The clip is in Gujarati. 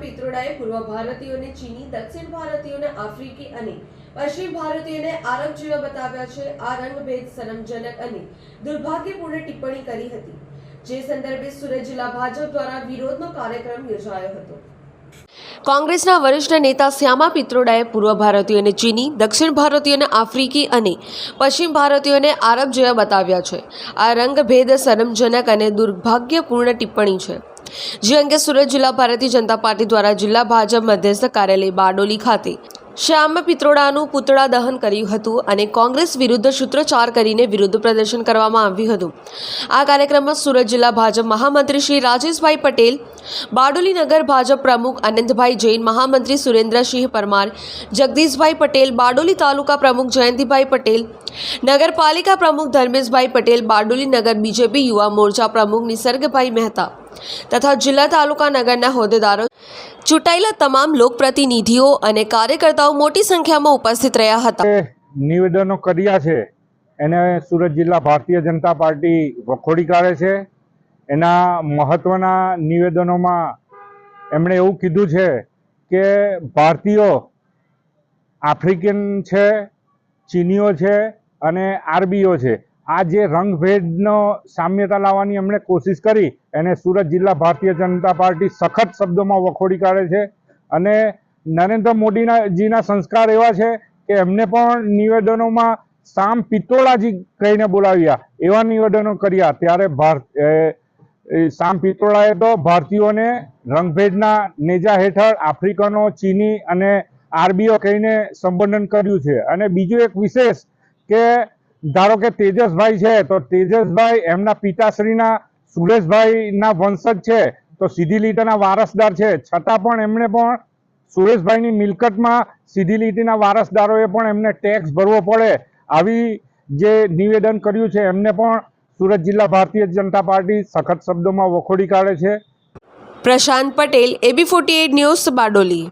પિત્રોડાએ પૂર્વ ભારતીયોને ચીની, દક્ષિણ ભારતીયોને આફ્રિકી અને પશ્ચિમ ભારતીયોને આરબ જેવા બતાવ્યા છે. આ રંગભેદ શરમજનક અને દુર્ભાગ્યપૂર્ણ ટિપ્પણી કરી હતી. જે સંદર્ભે સુરત જિલ્લા ભાજપ દ્વારા વિરોધનો કાર્યક્રમ યોજાયો હતો. કોંગ્રેસના વરિષ્ઠ નેતા શ્યામા પિત્રોડાએ પૂર્વ ભારતીયોને ચીની, દક્ષિણ ભારતીયોને આફ્રિકી અને પશ્ચિમ ભારતીયોને આરબ જેવા બતાવ્યા છે. આ રંગભેદ શરમજનક અને દુર્ભાગ્યપૂર્ણ ટિપ્પણી છે. જે અંગે સુરત જિલ્લા ભારતીય જનતા પાર્ટી દ્વારા જિલ્લા ભાજપ મધ્યસ્થ કાર્યાલય બારડોલી ખાતે શ્યામ પિત્રોડાનું પુતળા દહન કર્યું હતું અને કોંગ્રેસ વિરુદ્ધ સૂત્રોચ્ચાર કરીને વિરુદ્ધ પ્રદર્શન કરવામાં આવ્યું હતું. આ કાર્યક્રમમાં સુરત જિલ્લા ભાજપ મહામંત્રી શ્રી રાજેશભાઈ પટેલ, બારડોલી નગર ભાજપ પ્રમુખ આનંદભાઈ જૈન, મહામંત્રી સુરેન્દ્રસિંહ પરમાર, જગદીશભાઈ પટેલ, બારડોલી તાલુકા પ્રમુખ જયંતિભાઈ પટેલ, નગરપાલિકા પ્રમુખ ધર્મેશભાઈ પટેલ, બારડોલી નગર બીજેપી યુવા મોરચા પ્રમુખ નિસર્ગભાઈ મહેતા તથા જિલ્લા તાલુકા નગરના હોદ્દેદારો ચૂંટાયેલા તમામ લોકપ્રતિનિધિઓ અને કાર્યકર્તાઓ મોટી સંખ્યામાં ઉપસ્થિત રહ્યા હતા. નિવેદનો કર્યા છે, એને સુરત જિલ્લા ભારતીય જનતા પાર્ટી વખોડી કાઢે છે. એના મહત્વના નિવેદનોમાં એમણે એવું કીધું છે કે ભારતીયો આફ્રિકન છે, ચીનીઓ છે અને આરબીઓ છે. આ જે રંગભેદનો સામ્યતા લાવવાની એમણે કોશિશ કરી, એને સુરત જિલ્લા ભારતીય જનતા પાર્ટી સખત શબ્દોમાં વખોડી કાઢે છે. અને નરેન્દ્ર મોદીના જીના સંસ્કાર એવા છે કે એમને પણ નિવેદનોમાં સામ પિત્રોડાજી કહીને બોલાવ્યા. એવા નિવેદનો કર્યા. ત્યારે ભારત સામ પિત્રોડાએ તો ભારતીયોને રંગભેદના નેજા હેઠળ આફ્રિકનો, ચીની અને આરબીઓ કહીને સંબોધન કર્યું છે. અને બીજું એક વિશેષ કે ધારો કે તેજસભાઈ છે, તો તેજસભાઈ એમના પિતાશ્રીના સુરેશભાઈના વંશજ છે, તો સીધી લીટીના વારસદાર છે. છતાં પણ એમણે પણ સુરેશભાઈની મિલકતમાં સીધી લીટીના વારસદારોએ પણ એમને ટેક્સ ભરવો પડે. આવી જે નિવેદન કર્યું છે, એમને પણ સુરત જિલ્લા ભારતીય જનતા પાર્ટી સખત શબ્દોમાં વખોડી કાઢે છે. Prashant Patel AB forty news Bardoli.